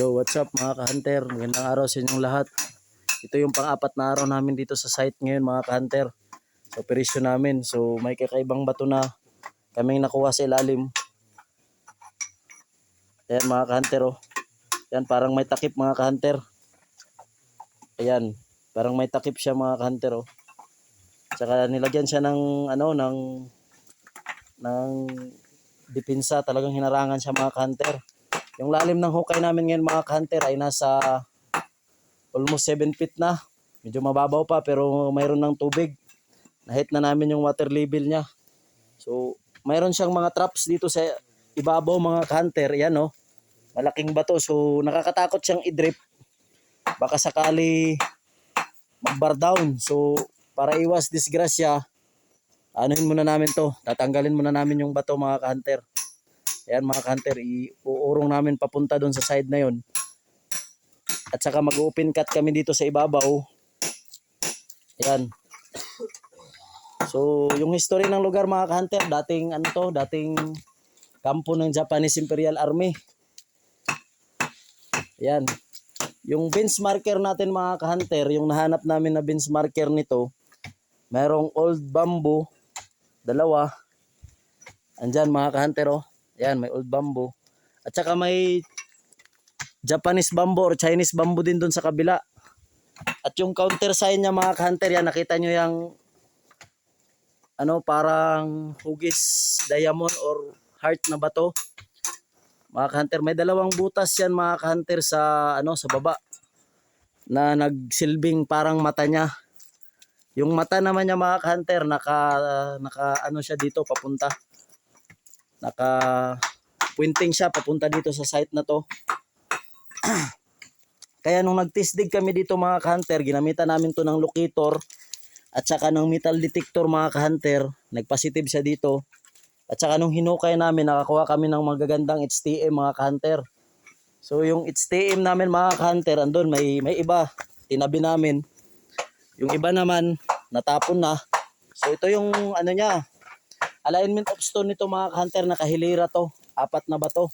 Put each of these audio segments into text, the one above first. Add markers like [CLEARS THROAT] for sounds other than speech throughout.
Hello, what's up mga ka-hunter? Magandang araw sa inyong lahat. Ito yung pang-apat na araw namin dito sa site ngayon mga ka-hunter. Sa operasyon namin. So may kakaibang bato na kaming nakuha sa ilalim. Ayan mga ka-hunter oh. Ayan parang may takip mga ka-hunter. Ayan. Parang may takip siya mga ka-hunter oh. Tsaka nilagyan siya ng ano ng ng depensa talagang hinarangan siya mga ka-hunter. Yung lalim ng hukay namin ngayon mga ka-hunter ay nasa almost 7 feet na. Medyo mababaw pa pero mayroon ng tubig. Nahit na namin yung water level niya. So, mayroon siyang mga traps dito sa ibabaw mga ka-hunter. Yan oh. Malaking bato. So, nakakatakot siyang i-drip. Baka sakali mag-bar down. So, para iwas disgrasya, anuhin muna namin to. Tatanggalin muna namin yung bato mga ka-hunter. Ayan mga ka-hunter, iuurong namin papunta doon sa side na yon. At saka mag-open cut kami dito sa ibabaw. Ayan. So, yung history ng lugar mga ka-hunter, dating ano to, dating kampo ng Japanese Imperial Army. Ayan. Yung bench marker natin mga ka-hunter, yung nahanap namin na bench marker nito, merong old bamboo, dalawa. Andyan mga ka-hunter oh. Ayan, may old bamboo. At saka may Japanese bamboo or Chinese bamboo din doon sa kabila. At yung counter sign niya mga ka-hunter, yan nakita nyo yung ano parang hugis diamond or heart na bato. Mga ka-hunter, may dalawang butas yan mga ka-hunter sa ano sa baba na nagsilbing parang mata niya. Yung mata naman niya mga ka-hunter, naka, naka ano siya dito papunta naka pointing siya papunta dito sa site na to. [CLEARS THROAT] Kaya nung nagtisdig kami dito mga ka-hunter ginamitan namin to ng locator at saka ng metal detector mga ka-hunter. Nagpositive siya dito. At saka nung hinukay namin nakakuha kami ng magagandang HTM mga ka-hunter. So yung HTM namin mga ka-hunter andun may, may iba. Tinabi namin. Yung iba naman natapon na. So ito yung ano niya alignment of stone nito mga hunter nakahilira to. Apat na bato.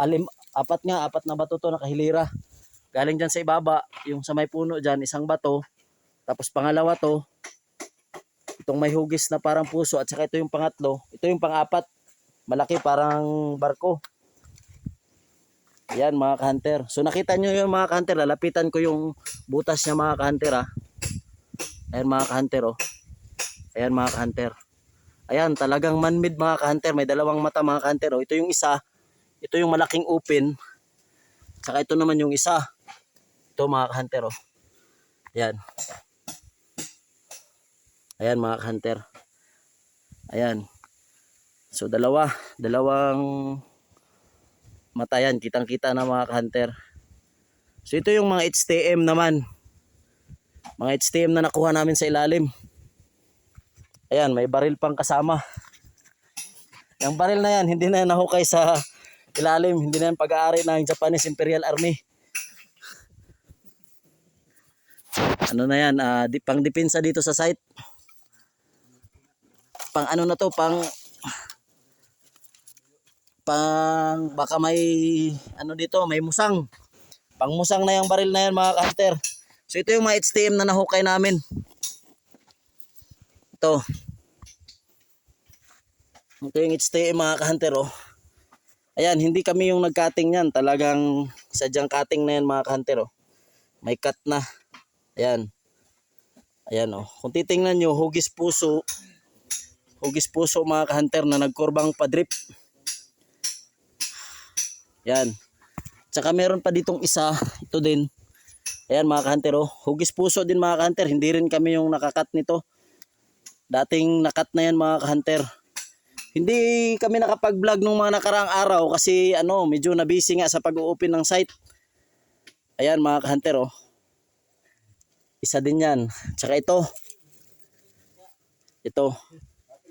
Alim apat nga apat na bato to nakahilira. Galing dyan sa ibaba yung sa may puno dyan isang bato. Tapos pangalawa to itong may hugis na parang puso at saka ito yung pangatlo. Ito yung pangapat. Malaki parang barko. Yan mga hunter so nakita nyo yung mga hunter lalapitan ko yung butas niya mga hunter ah. Ayan mga hunter oh. Ayan mga hunter Ayan, talagang man-made mga ka-hunter. May dalawang mata mga ka-hunter. Oh. Ito yung isa. Ito yung malaking open. Saka ito naman yung isa. Ito mga ka-hunter. Oh. Ayan. Ayan mga ka-hunter. Ayan. So dalawa. Dalawang mata yan. Kitang-kita na mga ka-hunter. So ito yung mga HTM naman. Mga HTM na nakuha namin sa ilalim. Ayan, may baril pang kasama. Yung baril na yan, hindi na yan nahukay sa ilalim. Hindi na yan pag-aari ng Japanese Imperial Army. Ano na yan, uh, di, pang depensa dito sa site. Pang ano na to, pang pang baka may ano dito, may musang. Pang musang na yung baril na yan mga hunter. So ito yung mga HTM na nahukay namin. Ito. Ito yung HTM mga ka-hunter oh. Ayan, hindi kami yung nag-cutting yan. Talagang sadyang cutting na yan mga ka-hunter oh. May cut na. Ayan. Ayan oh. Kung titingnan nyo, hugis puso. Hugis puso mga ka-hunter na nagkurbang pa-drip. Ayan. Tsaka meron pa ditong isa. Ito din. Ayan mga ka-hunter oh. Hugis puso din mga ka-hunter. Hindi rin kami yung nakakat nito. Dating nakat na yan mga ka-hunter. Hindi kami nakapag-vlog nung mga nakaraang araw kasi ano, medyo na-busy nga sa pag-open ng site. Ayan mga ka-hunter oh. Isa din yan. Tsaka ito. Ito.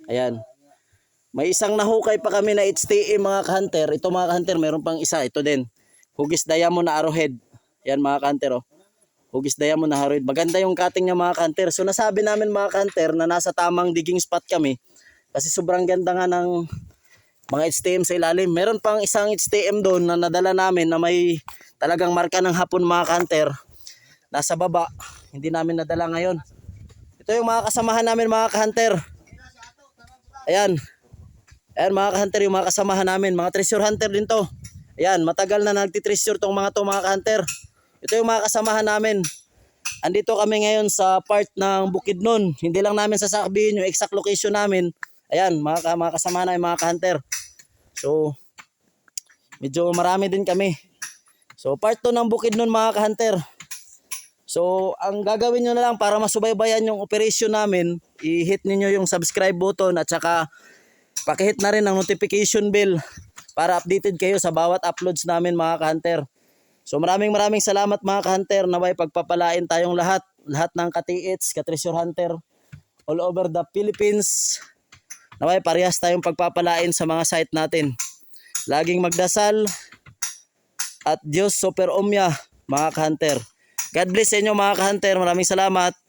Ayan. May isang nahukay pa kami na HTE mga ka-hunter. Ito mga ka-hunter, meron pang isa. Ito din. Hugis diamond na arrowhead. Ayan mga ka-hunter oh. Hugis diamond na arrowhead. Maganda yung cutting niya mga ka-hunter. So nasabi namin mga ka-hunter na nasa tamang digging spot kami. Kasi sobrang ganda nga ng mga HTM sa ilalim. Meron pang isang HTM doon na nadala namin na may talagang marka ng hapon mga kanter. Nasa baba. Hindi namin nadala ngayon. Ito yung mga kasamahan namin mga ka-hunter. Ayan. Ayan mga ka-hunter yung mga kasamahan namin. Mga treasure hunter din to. Ayan, matagal na nagtitreasure tong mga to mga ka-hunter. Ito yung mga kasamahan namin. Andito kami ngayon sa part ng Bukidnon. Hindi lang namin sasabihin yung exact location namin. Ayan, mga, mga kasama namin mga ka-hunter. So, medyo marami din kami. So, part 2 ng Bukidnon mga ka-hunter. So, ang gagawin nyo na lang para masubaybayan yung operation namin, i-hit ninyo yung subscribe button at saka pakihit na rin ang notification bell para updated kayo sa bawat uploads namin mga ka-hunter. So maraming maraming salamat mga ka-hunter na may pagpapalain tayong lahat, lahat ng ka-TH, ka-treasure hunter all over the Philippines. Naway parehas tayong pagpapalain sa mga site natin. Laging magdasal at Diyos super omya mga ka-hunter. God bless sa inyo mga ka-hunter. Maraming salamat.